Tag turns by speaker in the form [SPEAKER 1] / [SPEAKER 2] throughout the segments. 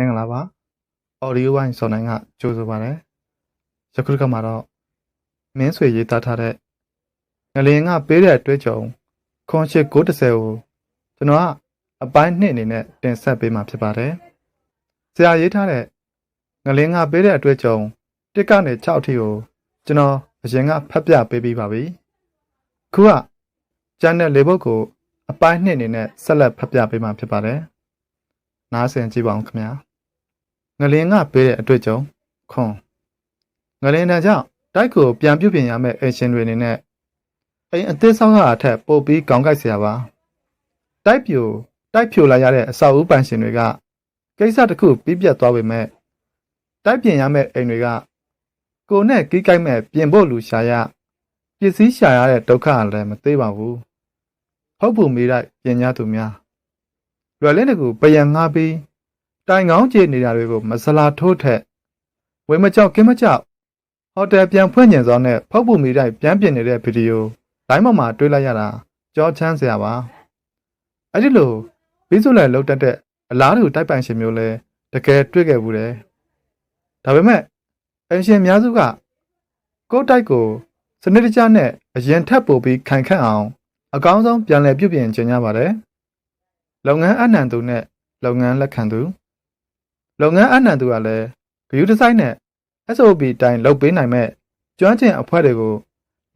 [SPEAKER 1] မင်္ဂလာပါ audio wine စောနိုင်ကကြိုဆိုပါရစေယခုတစ်ခါမှာတော့မင်းဆွေရေးသားထားတဲ့ငလင်ကပေးတဲ့အတွဲကြုံခွန်ရှစ်930ကိုကျွန်တော်ကအပိုင်းနှစ်အနေနဲ့တင်ဆက်ပေးမှာဖြစ်ပါတယ်ဆရာရေးထားတဲ့ငလင်ကပေးတဲ့အတွဲကြုံတစ်ကနေ6အထိကိုကျွန်တော်အရင်ကဖတ်ပြပေးပြီးပါပြီခုကကျန်တဲ့လေဘုတ်ကိုအပိုင်းနှစ်အနေနဲ့ဆက်လက်ဖတ်ပြပေးမှာဖြစ်ပါတယ်နားဆင်ကြည့်ပါဦးခင်ဗျာ ငလင်ကပေးတဲ့အတွေ့အကြုံခွန်ငလင်တန်ကြောင့်တိုက်ကိုပြန်ပြုတ်ပြင်ရမယ့်အရှင်တွေအနေနဲ့အိမ်အသစ်ဆောင်ကအထက်ပို့ပြီးကောင်းကိုက်เสียပါတိုက်ပြိုတိုက်ဖြိုလာရတဲ့အဆောက်အဦပိုင်ရှင်တွေကကိစ္စတစ်ခုပြီးပြတ်သွားပေမဲ့တိုက်ပြင်ရမယ့်အိမ်တွေကကိုနဲ့ကြီးကိုက်မဲ့ပြင်ဖို့လူရှာရပစ္စည်းရှာရတဲ့ဒုက္ခလည်းမသေးပါဘူးဟုတ်ဘူးမိလိုက်ပြင်ညာသူများလွယ်လင်းတကူပယံငါပြီး တိုင်ကောင်းကျေနေတာတွေကိုမစလာထိုးထက်ဝေမကြောက်ကင်းမကြောက်ဟိုတယ်ပြန်ဖွင့်ညင်စောနဲ့ဖောက်ပူမိတိုင်းပြန်ပြင်နေတဲ့ဗီဒီယိုလိုင်းပေါ်မှာတွေ့လိုက်ရတာကြောချမ်းစရာပါအဲ့ဒီလိုပြီးစုလည်းလှုပ်တတ်တဲ့အလားတူတိုက်ပိုင်ရှင်မျိုးလဲတကယ်တွေ့ခဲ့ဘူးတယ်ဒါပေမဲ့အင်ရှင်အများစုကကိုယ့်တိုက်ကိုစနစ်တကျနဲ့အရင်ထပ်ပို့ပြီးခိုင်ခန့်အောင် အကောင်းဆုံးပြန်လည်ပြုပြင်ကျင်ကြပါတယ်လုပ်ငန်းအနှံသူနဲ့လုပ်ငန်းလက်ခံသူ လုပ်ငန်းအနှံသူကလည်းဂရုတစိုက်နဲ့ SOP တိုင်းလုပ်ပေးနိုင်မဲ့ကျွမ်းကျင်အဖွဲ့တွေကို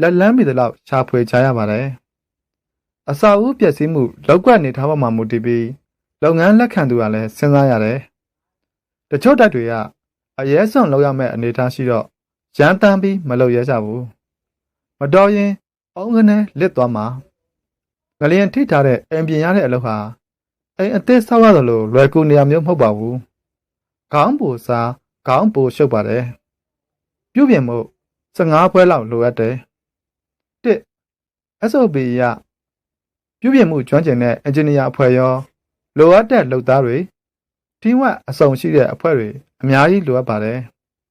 [SPEAKER 1] လက်လန်းမိသလောက်ရှာဖွေကြရပါတယ်။အစာဦးပျက်စီးမှုလောက်ကွက်နေထားပေါ်မှာမူတည်ပြီးလုပ်ငန်းလက်ခံသူကလည်းစဉ်းစားရတယ်။တချို့တိုက်တွေကအရဲစွန့်လောက်ရမဲ့အနေအထားရှိတော့ရမ်းတမ်းပြီးမလုပ်ရဲကြဘူး။မတော်ရင်အောင်းကနေလစ်သွားမှာငလျင်ထိထားတဲ့အိမ်ပြင်ရတဲ့အလုပ်ဟာအိမ်အသစ်ဆောက်ရသလိုလွယ်ကူနေရာမျိုးမဟုတ်ပါဘူး။ ခေါင်းပူစားခေါင်းပူရှုပ်ပါတယ်။ပြုပြင်မှု15ပွဲလောက်လိုအပ်တယ်။တစ် SOP ရပြုပြင်မှုကျွမ်းကျင်တဲ့အင်ဂျင်နီယာအဖွဲ့ရောလိုအပ်တဲ့လုပ်သားတွေทีมဝက်အစုံရှိတဲ့အဖွဲ့တွေအများကြီးလိုအပ်ပါတယ်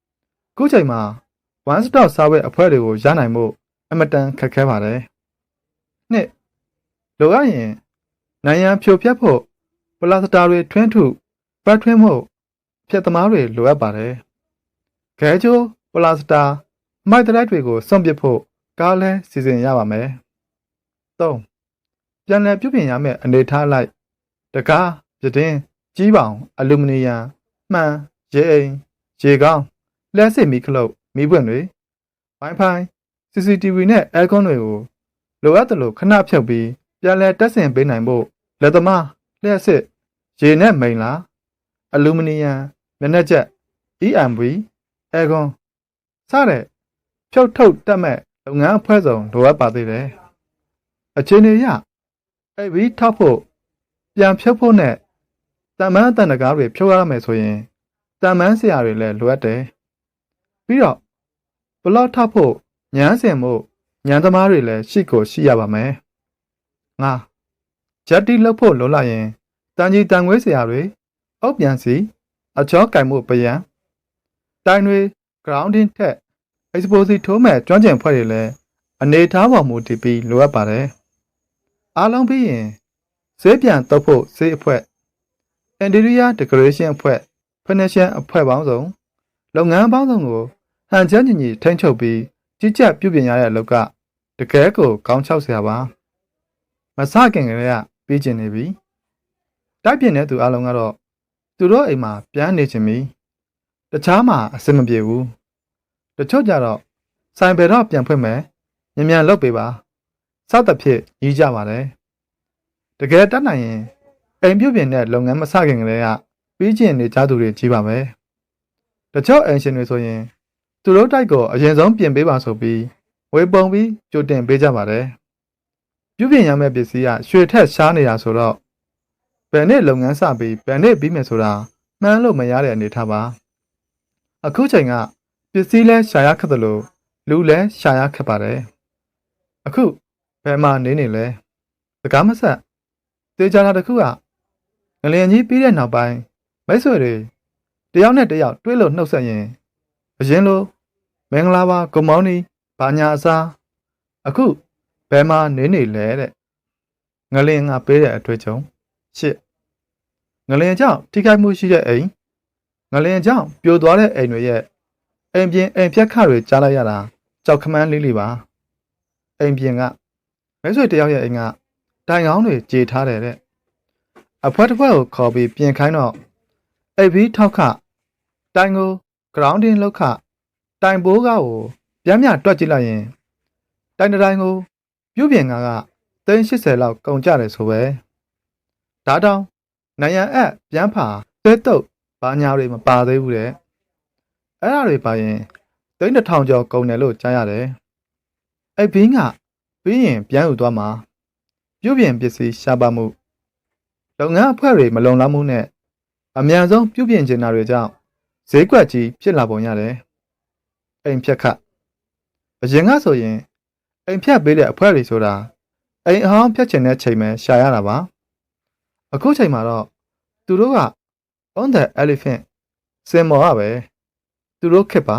[SPEAKER 1] ။ခုချိန်မှာ one stop service အဖွဲ့တွေကိုရနိုင်မှုအမတန်ခက်ခဲပါတယ်။နှစ်လိုအပ်ရင်နိုင်ရန်ဖြိုဖျက်ဖို့ပလာစတာတွေထွင်းထုပတ်ထွင်းမှု ဖြတ်သမားတွေလိုအပ်ပါတယ်။ခဲချိုးပလာစတာမိုက်တလိုက်တွေကိုစွန့်ပစ်ဖို့ကားလဲစီစဉ်ရပါမယ်။၃ပြန်လည်ပြုပြင်ရမယ့်အနေထားလိုက်တကားပြတင်းကြီးပေါင်အလူမီနီယံမှန်ရေအိမ်ရေကောင်းလက်စစ်မီခလုတ်မီးပွင့်တွေ Wi-Fi CCTV နဲ့ aircon တွေကိုလိုအပ်သလိုခဏဖြုတ်ပြီးပြန်လည်တက်ဆင်ပေးနိုင်ဖို့လက်သမားလျှက်စစ်ရေနဲ့မိန်လာ အလူမီနီယံမျက်နှာကျက် EMV အဲကွန်စတဲ့ဖြုတ်ထုတ်တက်မဲ့လုပ်ငန်းအဖွဲ့စုံလိုအပ်ပါသေးတယ်။အခြေအနေရအဲ့ဒီထောက်ဖို့ပြန်ဖြုတ်ဖို့နဲ့တမန်အတန်တကားတွေဖြုတ်ရမယ်ဆိုရင်တမန်ဆရာတွေလည်းလိုအပ်တယ်။ပြီးတော့ဘလော့ထောက်ဖို့ညမ်းစင်မှုညံသမားတွေလည်းရှိကိုရှိရပါမယ်။ငါဂျက်တီလှုပ်ဖို့လိုလာရင်တန်ကြီးတန်ငွေးဆရာတွေ အုပ်ပြန်စီအချောကင်မှုပယံတိုင်းတွေ grounding ထက် exposure ထိုးမဲ့ကျွမ်းကျင်ဖွဲ့တွေလည်းအနေထားပေါ်မူတည်ပြီးလိုအပ်ပါတယ်အားလုံးပြီးရင်ဈေးပြန်တုပ်ဖို့ဈေးအဖွဲ့ interior decoration အဖွဲ့ furniture အဖွဲ့ပေါင်းစုံလုပ်ငန်းပေါင်းစုံကိုဟန်ချက်ညီညီထိန်းချုပ်ပြီးကြီးကြပ်ပြုပြင်ရတဲ့အလုပ်ကတကယ်ကိုကောင်းချောက်စရာပါမစခင်ကလေးကပြီးကျင်နေပြီတိုက်ပြင်းတဲ့သူအလုံးကတော့ သူတို့အိမ်မှာပြန်နေချင်ပြီတခြားမှာအဆင်မပြေဘူးတချို့ကြတော့ဆိုင်ဘယ်တော့ပြန်ဖွင့်မယ်ညံ့ညံ့လုပ်ပေးပါစသဖြင့်ညီးကြပါတယ်တကယ်တတ်နိုင်ရင်အိမ်ပြုတ်ပြင်တဲ့လုပ်ငန်းမစခင်ကလေးကပြီးကျင်နေကြသူတွေကြီးပါပဲတချို့အင်ရှင်တွေဆိုရင် သူတို့တိုက်ကိုအရင်ဆုံးပြင်ပေးပါဆိုပြီးဝေပုံပြီးကြိုတင်ပေးကြပါတယ်ပြုပြင်ရမယ့်ပစ္စည်းကရွှေထက်ရှားနေတာဆိုတော့ ဘယ်နဲ့လုပ်ငန်းစပြီးဘယ်နဲ့ပြီးမယ်ဆိုတာမှန်းလို့မရတဲ့အနေထားပါအခုချိန်ကပစ္စည်းလဲရှာရခက်တယ်လို့လူလဲရှာရခက်ပါတယ်အခုဘယ်မှာနေနေလဲစကားမဆက်တေချာတာတခုကငလျင်ကြီးပြီးတဲ့နောက်ပိုင်းမိတ်ဆွေတွေတယောက်နဲ့တယောက်တွေးလို့နှုတ်ဆက်ရင်အရင်လိုမင်္ဂလာပါဂုံမောင်းနီဘာညာအစားအခုဘယ်မှာနေနေလဲတဲ့ငလျင်ကပေးတဲ့အတွေ့အကြုံရှစ် ငလျင်ကြောင့်ထိခိုက်မှုရှိတဲ့အိမ်ငလင်ကြောင့်ပြိုသွားတဲ့အိမ်တွေရဲ့အိမ်ပြင်အိမ်ဖြတ်ခတွေကြားလိုက်ရတာကြောက်ခမန်းလေးလေးပါအိမ်ပြင်ကမဲဆွေတယောက်ရဲ့အိမ်ကတိုင်ကောင်းတွေကြေထားတယ်တဲ့အဖွဲတစ်ဖွဲကိုခေါ်ပြီးပြင်ခိုင်းတော့အိပ်ပြီးထောက်ခတိုင်ကို grounding လောက်ခတိုင်ဘိုးကကိုပြန်မြတွက်ကြည့်လိုက်ရင်တိုင်တစ်တိုင်ကို ပြုတ်ပြင်ကက380လောက်ကုန်ကြတယ်ဆိုပဲဒါတောင် နိုင်ရန်အပ်ပြန်ဖာသဲတုပ်ဘာညာတွေမပါသေးဘူးတဲ့အဲ့ဒါတွေပါရင်သိန်းတစ်ထောင်ကျော်ကုန်တယ်လို့ကြားရတယ်အဲ့ဘင်းကပြီးရင်ပြန်ယူသွားမှာပြုတ်ပြင်ပစ္စည်းရှားပါမှုလုပ်ငန်းအဖွဲ့တွေမလုံလောက်မှုနဲ့အများဆုံးပြုတ်ပြင်ကျင်တာတွေကြောင့်ဈေးကွက်ကြီးဖြစ်လာပုံရတယ်အိမ်ဖြတ်ခတ်အရင်ကဆိုရင်အိမ်ဖြတ်ပေးတဲ့အဖွဲ့တွေဆိုတာအိမ်အဟောင်းဖြတ်ချင်တဲ့ချိန်ပဲရှာရတာပါ အခုချိန်မှာတော့သူတို့က on the elephant စင်မော်ရပဲသူတို့ခက်ပါ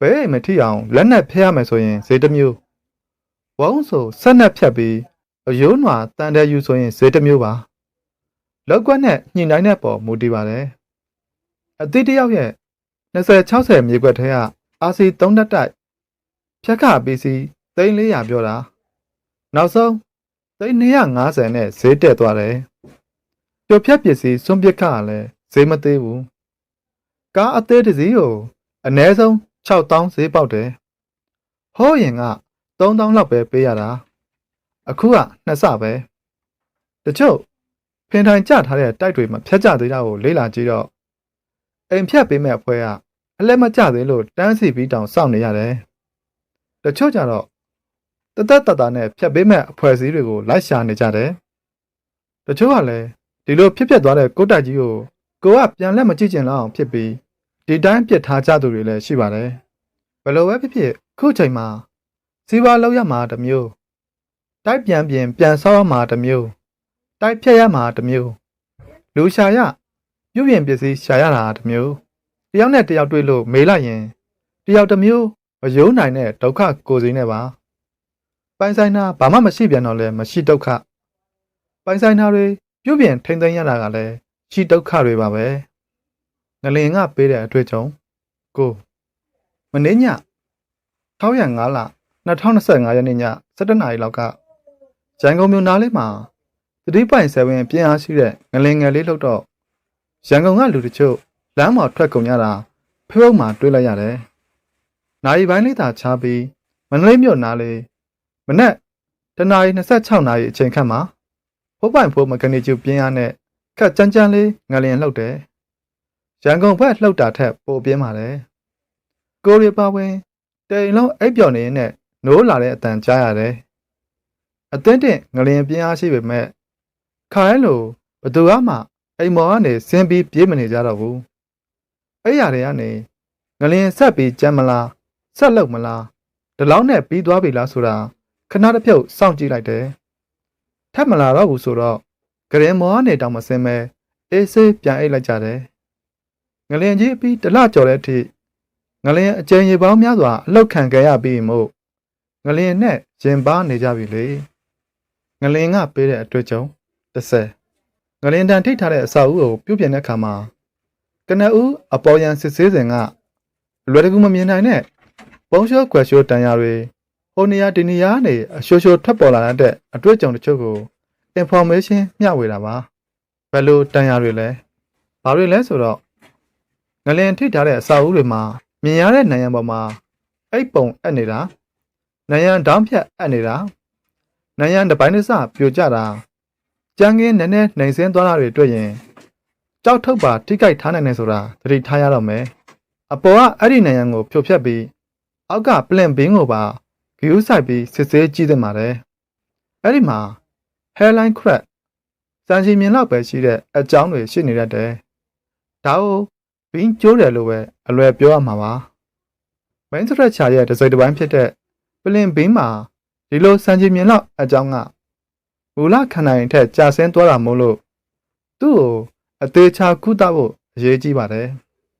[SPEAKER 1] ဘဲအိမ်မထိအောင်လက်နဲ့ဖျက်ရမယ်ဆိုရင်ဈေးတစ်မျိုးဝုံးဆိုဆက်နဲ့ဖြတ်ပြီးအယိုးနွာတန်တဲ့ယူဆိုရင်ဈေးတစ်မျိုးပါလောက်ကွက်နဲ့ညှိနှိုင်းတဲ့ပေါ်မူတည်ပါတယ်အသည့်တယောက်ရဲ့20 60မြေကွက်ထဲက RC 3တက်တိုက်ဖြတ်ခပစ္စည်း3400ပြောတာနောက်ဆုံး3250နဲ့ဈေးတက်သွားတယ်ပြို ဖြတ်ပစ္စည်းစွန့်ပစ်ခါလည်းဈေးမသေးဘူးကားအသေးတစ်စီးကိုအနည်းဆုံး6000ဈေးပေါက်တယ်ဟောရင်က3000လောက်ပဲပေးရတာအခုကနှစ်ဆပဲတချို့ဖင်ထိုင်ကြထားတဲ့တိုက်တွေမှာဖြတ်ကြသေးတာကိုလေ့လာကြည့်တော့အိမ်ဖြတ်ပေးမဲ့အဖွဲ့ကအလက်မကျသေးလို့တန်းစီပြီးတောင်စောင့်နေရတယ်တချို့ကြတော့တသက်တတနဲ့ဖြတ်ပေးမဲ့အဖွဲ့အစည်းတွေကိုလိုက်ရှာနေကြတယ်တချို့ကလည်း ဒီလိုဖြစ်ပျက်သွားတဲ့ကိုတိုက်ကြီးကိုကိုကပြန်လက်မကြည့်ကျင်လောက်အောင်ဖြစ်ပြီးဒီတိုင်းပြစ်ထားကြသူတွေလည်းရှိပါတယ်ဘယ်လိုပဲဖြစ်ဖြစ်ခုချိန်မှာစီးပွားလောက်ရမှာတစ်မျိုးတိုက်ပြန်ပြင်ပြန်ဆောက်ရမှာတစ်မျိုးတိုက်ဖြတ်ရမှာတစ်မျိုးလူရှာရပြုပြင်ပစ္စည်းရှာရတာတစ်မျိုးတယောက်နဲ့တယောက်တွေ့လို့မေးလိုက်ရင်တယောက်တစ်မျိုးမယုံနိုင်တဲ့ဒုက္ခကိုယ်စိနဲ့ပါပိုင်ဆိုင်တာဘာမှမရှိပြန်တော့လဲမရှိဒုက္ခပိုင်ဆိုင်တာတွေ ပြုပြင်ထိမ့်သိမ်းရတာကလည်းရှိဒုက္ခတွေပါပဲငလင်ကပေးတဲ့အတွေ့အကြုံကိုမင်းည605လ2025ရက်နေ့ည7:00နာရီလောက်ကရန်ကုန်မြို့နားလေးမှာ3.7ပြင်းအားရှိတဲ့ငလင်ငယ်လေးလှုပ်တော့ရန်ကုန်ကလူတချို့လမ်းပေါ်ထွက်ကုန်ကြတာဖေးဘုတ်မှာတွေ့လိုက်ရတယ်။နိုင်ပိုင်းလေးသာချပြီးမန္တလေးမြို့နားလေးမနက်တနာရီ26နာရီအချိန်ခန့်မှာ ဘုတ်ပိုင်ဖိုးမကနေကျူပြင်းအားနဲ့ခက်ကြမ်းကြမ်းလေးငလျင်လှုပ်တယ်။ရန်ကုန်ဘက်လှုပ်တာထက်ပိုပြင်းပါတယ်။ကိုရီပါဝင်တိမ်လုံးအိပ်ပျော်နေနဲ့နိုးလာတဲ့အတန်ကြားရတယ်။အသင်းတင်ငလျင်ပြင်းအားရှိပေမဲ့ခါရဲလိုဘသူမှအိမ်မော်ကနေဆင်းပြီးပြေးမနေကြတော့ဘူး။အဲ့ရတွေကနေငလျင်ဆက်ပြီးကြမ်းမလားဆက်လုပ်မလားဒီလောက်နဲ့ပြီးသွားပြီလားဆိုတာခဏတစ်ဖြုတ်စောင့်ကြည့်လိုက်တယ်။ ထပ်မလာတော့ဘူးဆိုတော့ဂရင်မော်ကနေတောင်မစင်းမဲအေးဆေးပြန်အိတ်လိုက်ကြတယ်။ငလျင်ကြီးပြီးတလကြော်တဲ့အထိငလျင်အကျဉ်းရေပေါင်းများစွာအလောက်ခံခဲ့ရပြီးမို့ငလျင်နဲ့ရင်ပါနေကြပြီလေ။ငလျင်ကပေးတဲ့အတွေ့အကြုံ30ငလင်တန်ထိတ်ထားတဲ့အစာအုပ်ကိုပြုတ်ပြင်တဲ့အခါမှာကနဦးအပေါ်ယံစစ်ဆေးစဉ်ကလွယ်တကူမမြင်နိုင်တဲ့ပုံရှိုးကွယ်ရှိုးတန်ရာတွေ ဟိုနေရာဒီနေရာနေအရှိုးရှိုးထွက်ပေါ်လာတဲ့အတွေ့အကြုံတချို့ကို information မျှဝေတာပါဘယ်လိုတန်ရာတွေလဲဘာတွေလဲဆိုတော့ငလင်ထိတ်ထားတဲ့အစာအုပ်တွေမှာမြင်ရတဲ့နိုင်ရန်ပေါ်မှာအိတ်ပုံအပ်နေတာနိုင်ရန်တောင်းဖြတ်အပ်နေတာနိုင်ရန်တစ်ပိုင်းတစ်စပြိုကျတာကြမ်းကင်းနည်းနည်းနှိမ်စင်းသွားတာတွေတွေ့ရင်ကြောက်ထုတ်ပါထိကြိုက်ထားနိုင်တယ်ဆိုတာသတိထားရတော့မယ်အပေါ်ကအဲ့ဒီနိုင်ရန်ကိုဖြိုဖျက်ပြီးအောက်ကပလင်ဘင်းကိုပါ ဂယူးဆိုင်ပြီးစစ်ဆေးကြည့်သင့်ပါတယ်အဲ့ဒီမှာ hairline crack စံချီမြင်လောက်ပဲရှိတဲ့အကြောင်းတွေရှိနေတတ်တယ်ဒါကိုဘင်းကျိုးတယ်လို့ပဲအလွယ်ပြောရမှာပါမင်းစရက်ချာရဲ့တစ်စိတ်တစ်ပိုင်းဖြစ်တဲ့ပလင်ဘင်းမှာဒီလိုစံချီမြင်လောက်အကြောင်းကမူလခန္ဓာရင်ထက်ကြာဆင်းသွားတာမို့လို့သူ့ကိုအသေးချာကုသဖို့အရေးကြီးပါတယ်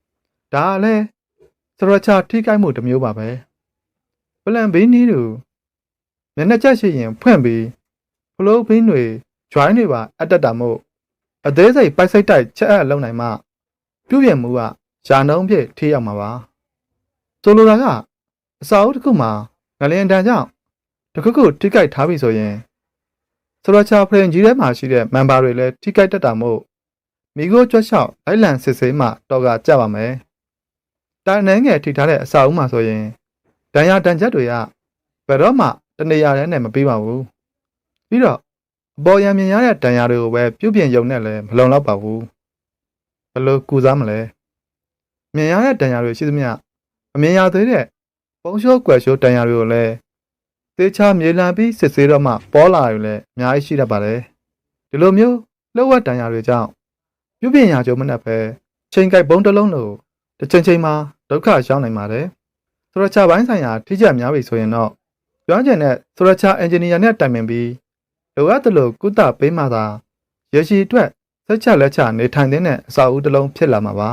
[SPEAKER 1] ။ဒါကလည်းစရချာထိခိုက်မှုတစ်မျိုးပါပဲ။ ပလန်ဘင်းနီးတို့မျက်နှာချက်ရှိရင်ဖွင့်ပြီးဖလိုးဘင်းတွေ join တွေပါအတက်တာမို့အသေးစိတ်ပိုက်စိတ်တိုက်ချက်အပ်လုံနိုင်မှပြုပြင်မှုကယာနှုံးဖြစ်ထိရောက်မှာပါဆိုလိုတာကအစာအုပ်တစ်ခုမှာငလျင်တန်ကြောင့်တစ်ခုခုထိကြိုက်ထားပြီဆိုရင်ဆိုလိုချာဖရင်ကြီးထဲမှာရှိတဲ့မန်ဘာတွေလည်းထိကြိုက်တတ်တာမို့မိโก้ကြွက်လျှောက်လိုက်လံစစ်ဆေးမှတော့ကကြပါမယ်တိုင်နှန်းငယ်ထိထားတဲ့အစာအုပ်မှာဆိုရင် ဒဏ်ရာတန်ချက်တွေကဘယ်တော့မှတနေရာထဲနဲ့မပြီးပါဘူးပြီးတော့အပေါ်ရံမြင်ရတဲ့ဒဏ်ရာတွေကိုပဲပြုပြင်ယုံနဲ့လည်းမလုံလောက်ပါဘူးဘယ်လိုကူစားမလဲမြင်ရတဲ့ဒဏ်ရာတွေရှိသမျှမမြင်ရသေးတဲ့ပုံရှိုးကွယ်ရှိုးဒဏ်ရာတွေကိုလည်းသေချာမြေလံပြီးစစ်ဆေးတော့မှပေါ်လာရလည်းအများကြီးရှိတတ်ပါတယ်ဒီလိုမျိုးလှုပ်ဝက်ဒဏ်ရာတွေကြောင့်ပြုပြင်ရာကြုံမနဲ့ပဲချိန်ကြိုက်ဘုံတစ်လုံးလို့တစ်ချိန်ချိန်မှာဒုက္ခရောက်နိုင်ပါတယ် ဆိုတော့ချပိုင်းဆိုင်ရာထိကျက်များပြီဆိုရင်တော့ပြောင်းကျင်တဲ့ဆိုရချာအင်ဂျင်နီယာနဲ့တိုင်ပင်ပြီးလိုအပ်တယ်လို့ကုသပေးမှသာရရှိအတွက်စက်ချလက်ချနေထိုင်တဲ့အစာအုပ်တစ်လုံးဖြစ်လာမှာပါ